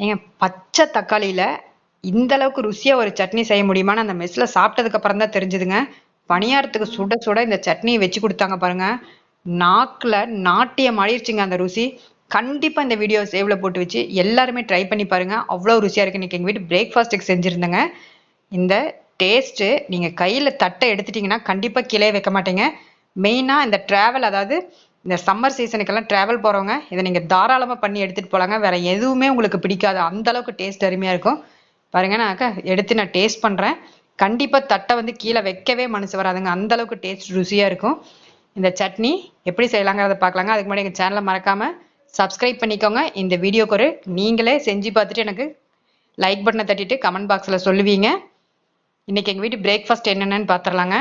ஏங்க பச்சை தக்காளியில் இந்த அளவுக்கு ருசியாக ஒரு சட்னி செய்ய முடியுமான்னு அந்த மெஸ்ஸில் சாப்பிட்டதுக்கப்புறம் தான் தெரிஞ்சுதுங்க. பணியாரத்துக்கு சுட சுட இந்த சட்னியை வச்சு கொடுத்தாங்க பாருங்க. நாக்கில் நாட்டியம் மாறிடுச்சிங்க அந்த ருசி. கண்டிப்பாக இந்த வீடியோ சேவில் போட்டு வச்சு எல்லாருமே ட்ரை பண்ணி பாருங்கள் அவ்வளோ ருசியாக இருக்குது இன்றைக்கி எங்கள் வீட்டு பிரேக்ஃபாஸ்ட்டுக்கு செஞ்சுருந்தேங்க. இந்த டேஸ்ட்டு நீங்கள் கையில் தட்டை எடுத்துட்டிங்கன்னா கண்டிப்பாக கீழே வைக்க மாட்டேங்க. மெயினாக இந்த ட்ராவல் அதாவது இந்த சம்மர் சீசனுக்கெல்லாம் ட்ராவல் போகிறவங்க இதை நீங்கள் தாராளமாக பண்ணி எடுத்துகிட்டு போகலாங்க வேறு எதுவுமே உங்களுக்கு பிடிக்காது. அந்தளவுக்கு டேஸ்ட் அருமையாக இருக்கும். பாருங்க நான் அக்கா எடுத்து நான் டேஸ்ட் பண்ணுறேன் கண்டிப்பாக தட்டை வந்து கீழே வைக்கவே மனசு வராதுங்க. அந்த அளவுக்கு டேஸ்ட் ருசியாக இருக்கும். இந்த சட்னி எப்படி செய்யலாங்கிறத பார்க்கலாங்க. அதுக்கு முன்னாடி எங்கள் சேனலை மறக்காமல் சப்ஸ்கிரைப் பண்ணிக்கோங்க. இந்த வீடியோக்கு ஒரு நீங்களே செஞ்சு பார்த்துட்டு எனக்கு லைக் பட்டனை தட்டிட்டு கமெண்ட் பாக்ஸில் சொல்லுவீங்க. இன்றைக்கி எங்கள் வீட்டு பிரேக்ஃபாஸ்ட் என்னென்னு பார்த்துடலாங்க.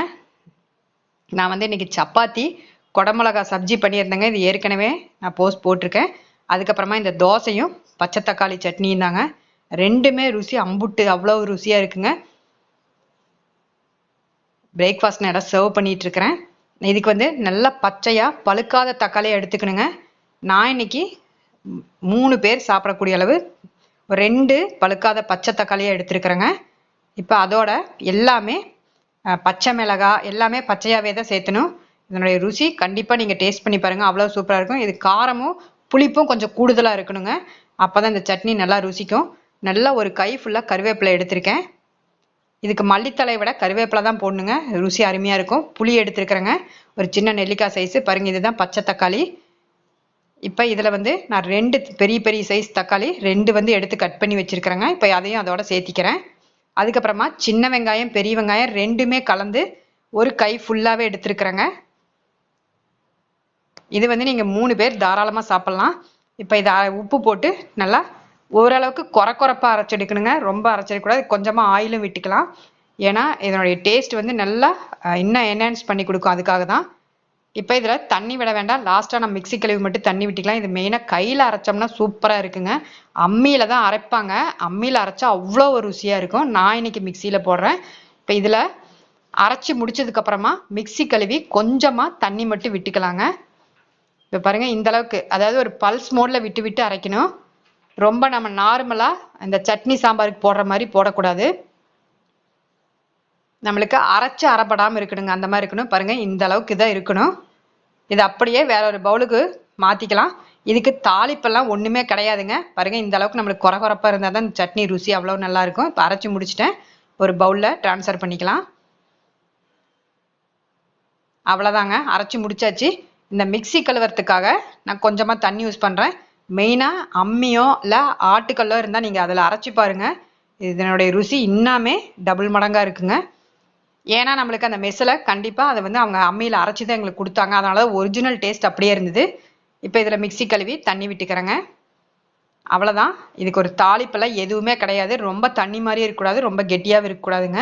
நான் வந்து இன்றைக்கி சப்பாத்தி குடமிளகா சப்ஜி பண்ணியிருந்தேங்க. இது ஏற்கனவே நான் போஸ்ட் போட்டிருக்கேன். அதுக்கப்புறமா இந்த தோசையும் பச்சை தக்காளி சட்னியும் தாங்க. ரெண்டுமே ருசி அம்புட்டு அவ்வளோ ருசியாக இருக்குங்க. பிரேக்ஃபாஸ்ட் நேரம் இடம் சர்வ் பண்ணிகிட்ருக்கிறேன் இதுக்கு வந்து நல்லா பச்சையாக பழுக்காத தக்காளியை எடுத்துக்கணுங்க. நான் இன்னைக்கு மூணு பேர் சாப்பிடக்கூடிய அளவு ரெண்டு பழுக்காத பச்சை தக்காளியாக எடுத்துருக்குறேங்க. இப்போ அதோட எல்லாமே பச்சை மிளகா எல்லாமே பச்சையாகவே தான் சேர்த்தணும். இதனுடைய ருசி கண்டிப்பாக நீங்கள் டேஸ்ட் பண்ணி பாருங்கள் அவ்வளோ சூப்பராக இருக்கும். இது காரமும் புளிப்பும் கொஞ்சம் கூடுதலாக இருக்கணுங்க. அப்போ தான் இந்த சட்னி நல்லா ருசிக்கும். நல்லா ஒரு கை ஃபுல்லாக கருவேப்பிலை எடுத்திருக்கேன். இதுக்கு மல்லித்தலை விட கருவேப்பிலை தான் போடணுங்க. ருசி அருமையாக இருக்கும். புளி எடுத்துருக்குறேங்க. ஒரு சின்ன நெல்லிக்காய் சைஸு பாருங்கள் இதுதான் பச்சை தக்காளி. இப்போ இதில் வந்து நான் ரெண்டு பெரிய பெரிய சைஸ் தக்காளி ரெண்டு வந்து எடுத்து கட் பண்ணி வச்சுருக்கிறேங்க. இப்போ அதையும் அதோட சேர்த்திக்கிறேன். அதுக்கப்புறமா சின்ன வெங்காயம் பெரிய வெங்காயம் ரெண்டுமே கலந்து ஒரு கை ஃபுல்லாகவே எடுத்துருக்குறேங்க. இது வந்து நீங்கள் மூணு பேர் தாராளமாக சாப்பிட்லாம். இப்போ இதை உப்பு போட்டு நல்லா ஓரளவுக்கு குறை குறைப்பாக அரைச்செடுக்கணுங்க ரொம்ப அரைச்சிடக்கூடாது கொஞ்சமாக ஆயிலும் விட்டுக்கலாம். ஏன்னா இதனுடைய டேஸ்ட் வந்து நல்லா இன்னும் என்ஹான்ஸ் பண்ணி கொடுக்கும். அதுக்காக தான். இப்போ இதில் தண்ணி விட வேண்டாம். லாஸ்ட்டாக நம்ம மிக்சி கழுவி மட்டும் தண்ணி விட்டுக்கலாம். இது மெயினாக கையில் அரைச்சோம்னா சூப்பராக இருக்குங்க. அம்மியில் தான் அரைப்பாங்க. அம்மியில் அரைச்சா அவ்வளோ ஒரு ருசியாக இருக்கும். நான் இன்னைக்கு மிக்சியில் போடுறேன். இப்போ இதில் அரைச்சி முடிச்சதுக்கப்புறமா மிக்சி கழுவி கொஞ்சமாக தண்ணி மட்டும் விட்டுக்கலாங்க. இப்போ பாருங்கள் இந்த அளவுக்கு. அதாவது ஒரு பல்ஸ் மோடில் விட்டு விட்டு அரைக்கணும். ரொம்ப நம்ம நார்மலாக இந்த சட்னி சாம்பாருக்கு போடுற மாதிரி போடக்கூடாது. நம்மளுக்கு அரைச்சி அரைப்படாமல் இருக்கணுங்க. அந்த மாதிரி இருக்கணும். பாருங்கள் இந்த அளவுக்கு தான் இருக்கணும். இது அப்படியே வேற ஒரு பவுலுக்கு மாற்றிக்கலாம் இதுக்கு தாளிப்பெல்லாம் ஒன்றுமே கிடையாதுங்க. பாருங்கள் இந்த அளவுக்கு நம்மளுக்கு குறை குறைப்பாக இருந்தால் தான் சட்னி ருசி அவ்வளோ நல்லாயிருக்கும் இப்போ அரைச்சி முடிச்சிட்டேன். ஒரு பவுலில் ட்ரான்ஸ்ஃபர் பண்ணிக்கலாம். அவ்வளோதாங்க. அரைச்சி முடிச்சாச்சு. இந்த மிக்சி கழுவுறதுக்காக நான் கொஞ்சமாக தண்ணி யூஸ் பண்ணுறேன் மெயினாக அம்மியோ இல்லை ஆட்டுக்கல்லோ இருந்தால் நீங்கள் அதில் அரைச்சி பாருங்கள் இதனுடைய ருசி இன்னுமே டபுள் மடங்காக இருக்குங்க. ஏன்னா நம்மளுக்கு அந்த மெஸ்ஸில் கண்டிப்பாக அதை வந்து அவங்க அம்மியில் அரைச்சி தான் எங்களுக்கு கொடுத்தாங்க. அதனால ஒரிஜினல் டேஸ்ட் அப்படியே இருந்தது. இப்போ இதில் மிக்சி கழுவி தண்ணி விட்டுக்கிறேங்க. அவ்வளோதான் இதுக்கு ஒரு தாளிப்பெல்லாம் எதுவுமே கிடையாது. ரொம்ப தண்ணி மாதிரியே இருக்கக்கூடாது. ரொம்ப கெட்டியாகவும் இருக்கக்கூடாதுங்க.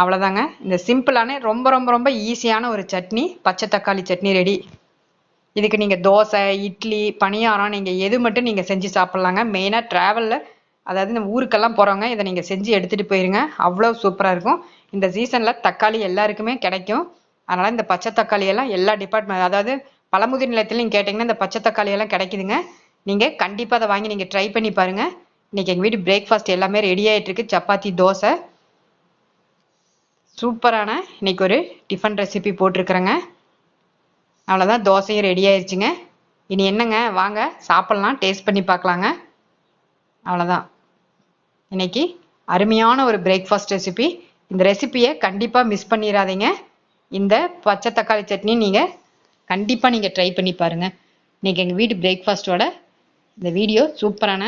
அவ்வளோதாங்க இந்த சிம்பிளான ரொம்ப ரொம்ப ரொம்ப ஈஸியான ஒரு சட்னி பச்சை தக்காளி சட்னி ரெடி. இதுக்கு நீங்கள் தோசை இட்லி பணியாரம் நீங்கள் எது மட்டும் நீங்கள் செஞ்சு சாப்பிட்லாங்க. மெயினாக ட்ராவலில் அதாவது இந்த ஊருக்கெல்லாம் போகிறவங்க இதை நீங்கள் செஞ்சு எடுத்துகிட்டு போயிருங்க. அவ்வளோ சூப்பராக இருக்கும். இந்த சீசனில் தக்காளி எல்லாருக்குமே கிடைக்கும். அதனால் இந்த பச்சை தக்காளியெல்லாம் எல்லா டிபார்ட்மெண்ட் அதாவது பழமுதிர் நிலையத்தில் நீங்கள் கேட்டிங்கன்னா இந்த பச்சை தக்காளி எல்லாம் கிடைக்குதுங்க. நீங்கள் கண்டிப்பாக அதை வாங்கி நீங்கள் ட்ரை பண்ணி பாருங்கள் இன்றைக்கி எங்கள் வீட்டு பிரேக்ஃபாஸ்ட் எல்லாமே ரெடி ஆகிட்டுருக்கு சப்பாத்தி தோசை. சூப்பரான இன்றைக்கி ஒரு டிஃபன் ரெசிபி போட்டிருக்கிறேங்க. அவ்வளோதான் தோசையும் ரெடி ஆயிடுச்சுங்க இனி என்னங்க? வாங்க சாப்பிட்லாம் டேஸ்ட் பண்ணி பார்க்கலாங்க. அவ்வளோதான் இன்னைக்கு அருமையான ஒரு பிரேக்ஃபாஸ்ட் ரெசிபி இந்த ரெசிப்பியை கண்டிப்பாக மிஸ் பண்ணிடாதீங்க. இந்த பச்சை தக்காளி சட்னி நீங்கள் கண்டிப்பாக நீங்கள் ட்ரை பண்ணி பாருங்கள் இன்றைக்கி எங்கள் வீட்டு பிரேக்ஃபாஸ்ட்டோட இந்த வீடியோ சூப்பரான